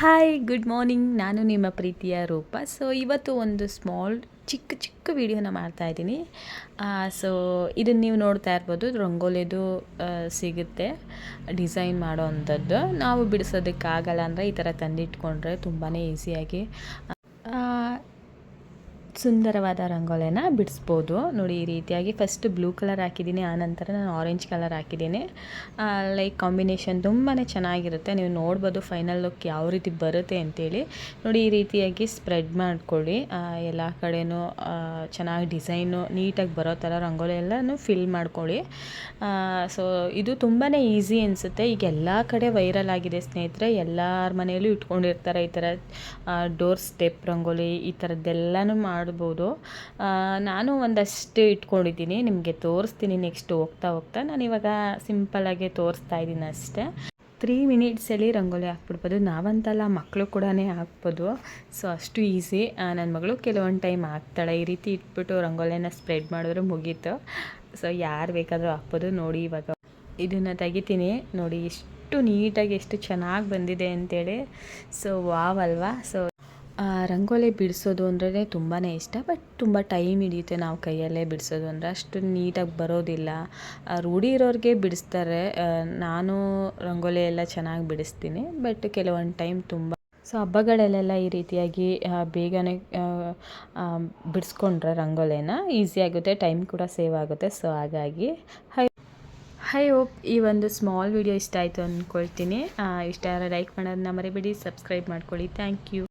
Hi good morning ನಾನು ನಿಮ್ಮ ಪ್ರೀತಿಯ ರೂಪ. ಸೊ ಇವತ್ತು ಒಂದು ಸ್ಮಾಲ್ ಚಿಕ್ಕ ಚಿಕ್ಕ ವಿಡಿಯೋನ ಮಾಡ್ತಾ ಇದ್ದೀನಿ. ಸೊ ಇದನ್ನು ನೀವು ನೋಡ್ತಾ ಇರ್ಬೋದು. ರಂಗೋಲಿದು ಸಿಗುತ್ತೆ. ಡಿಸೈನ್ ಮಾಡೋ ಅಂಥದ್ದು. ನಾವು ಬಿಡಿಸೋದಕ್ಕಾಗಲ್ಲ ಅಂದರೆ ಈ ಥರ ತಂದಿಟ್ಕೊಂಡ್ರೆ ತುಂಬಾ ಈಸಿಯಾಗಿ ಸುಂದರವಾದ ರಂಗೋಲಿನ ಬಿಡಿಸ್ಬೋದು. ನೋಡಿ, ಈ ರೀತಿಯಾಗಿ ಫಸ್ಟ್ ಬ್ಲೂ ಕಲರ್ ಹಾಕಿದ್ದೀನಿ ಆನಂತರ ನಾನು ಆರೆಂಜ್ ಕಲರ್ ಹಾಕಿದ್ದೀನಿ. ಲೈಕ್ ಕಾಂಬಿನೇಷನ್ ತುಂಬಾ ಚೆನ್ನಾಗಿರುತ್ತೆ. ನೀವು ನೋಡ್ಬೋದು ಫೈನಲ್ ಲುಕ್ ಯಾವ ರೀತಿ ಬರುತ್ತೆ ಅಂತೇಳಿ. ನೋಡಿ, ಈ ರೀತಿಯಾಗಿ ಸ್ಪ್ರೆಡ್ ಮಾಡ್ಕೊಳ್ಳಿ. ಎಲ್ಲ ಕಡೆನೂ ಚೆನ್ನಾಗಿ ಡಿಸೈನು ನೀಟಾಗಿ ಬರೋ ಥರ ರಂಗೋಲಿ ಎಲ್ಲನೂ ಫಿಲ್ ಮಾಡ್ಕೊಳ್ಳಿ. ಸೊ ಇದು ತುಂಬಾ ಈಸಿ ಅನಿಸುತ್ತೆ. ಈಗ ಎಲ್ಲ ಕಡೆ ವೈರಲ್ ಆಗಿದೆ ಸ್ನೇಹಿತರೆ. ಎಲ್ಲರ ಮನೆಯಲ್ಲೂ ಇಟ್ಕೊಂಡಿರ್ತಾರೆ ಈ ಥರ ಡೋರ್ ಸ್ಟೆಪ್ ರಂಗೋಲಿ ಈ ಥರದ್ದೆಲ್ಲನೂ ಮಾಡ್ಬೋದು. ನಾನು ಒಂದಷ್ಟು ಇಟ್ಕೊಂಡಿದ್ದೀನಿ. ನಿಮಗೆ ತೋರಿಸ್ತೀನಿ ನೆಕ್ಸ್ಟ್ ಹೋಗ್ತಾ ಹೋಗ್ತಾ. ನಾನು ಇವಾಗ ಸಿಂಪಲ್ಲಾಗೆ ತೋರಿಸ್ತಾ ಇದ್ದೀನಿ ಅಷ್ಟೇ. ತ್ರೀ ಮಿನಿಟ್ಸಲ್ಲಿ ರಂಗೋಲಿ ಹಾಕ್ಬಿಡ್ಬೋದು. ನಾವಂತಲ್ಲ ಮಕ್ಕಳು ಕೂಡ ಹಾಕ್ಬೋದು. ಸೊ ಅಷ್ಟು ಈಸಿ ನನ್ನ ಮಗಳು ಕೆಲವೊಂದು ಟೈಮ್ ಹಾಕ್ತಾಳೆ. ಈ ರೀತಿ ಇಟ್ಬಿಟ್ಟು ರಂಗೋಲಿನ ಸ್ಪ್ರೆಡ್ ಮಾಡಿದ್ರೆ ಮುಗೀತು. ಸೊ ಯಾರು ಬೇಕಾದರೂ ಹಾಕ್ಬೋದು. ನೋಡಿ ಇವಾಗ. ಇದನ್ನು ತೆಗಿತೀನಿ. ನೋಡಿ ಎಷ್ಟು ನೀಟಾಗಿ ಎಷ್ಟು ಚೆನ್ನಾಗಿ ಬಂದಿದೆ ಅಂತೇಳಿ. ಸೊ ವಾವ್ ಅಲ್ವಾ? ಸೊ ರಂಗೋಲಿ ಬಿಡಿಸೋದು ಅಂದ್ರೆ ತುಂಬಾ ಇಷ್ಟ, ಬಟ್ ತುಂಬ ಟೈಮ್ ಹಿಡಿಯುತ್ತೆ ನಾವು ಕೈಯಲ್ಲೇ ಬಿಡಿಸೋದು ಅಂದರೆ. ಅಷ್ಟು ನೀಟಾಗಿ ಬರೋದಿಲ್ಲ. ರೂಢಿ ಇರೋರಿಗೆ ಬಿಡಿಸ್ತಾರೆ. ನಾನು ರಂಗೋಲಿ ಎಲ್ಲ ಚೆನ್ನಾಗಿ ಬಿಡಿಸ್ತೀನಿ, ಬಟ್ ಕೆಲವೊಂದು ಟೈಮ್ ತುಂಬ ಸೊ ಹಬ್ಬಗಳಲ್ಲೆಲ್ಲ ಈ ರೀತಿಯಾಗಿ ಬೇಗನೆ ಬಿಡಿಸ್ಕೊಂಡ್ರೆ ರಂಗೋಲಿನ ಈಸಿ ಆಗುತ್ತೆ, ಟೈಮ್ ಕೂಡ ಸೇವ್ ಆಗುತ್ತೆ. ಸೊ ಹಾಗಾಗಿ ಹೈ ಹೈ ಹೋಪ್ ಈ ಒಂದು ಸ್ಮಾಲ್ ವಿಡಿಯೋ ಇಷ್ಟ ಆಯಿತು ಅಂದ್ಕೊಳ್ತೀನಿ ಇಷ್ಟ ಲೈಕ್ ಮಾಡೋದನ್ನ ಮರಿಬೇಡಿ, ಸಬ್ಸ್ಕ್ರೈಬ್ ಮಾಡ್ಕೊಳ್ಳಿ. Thank you.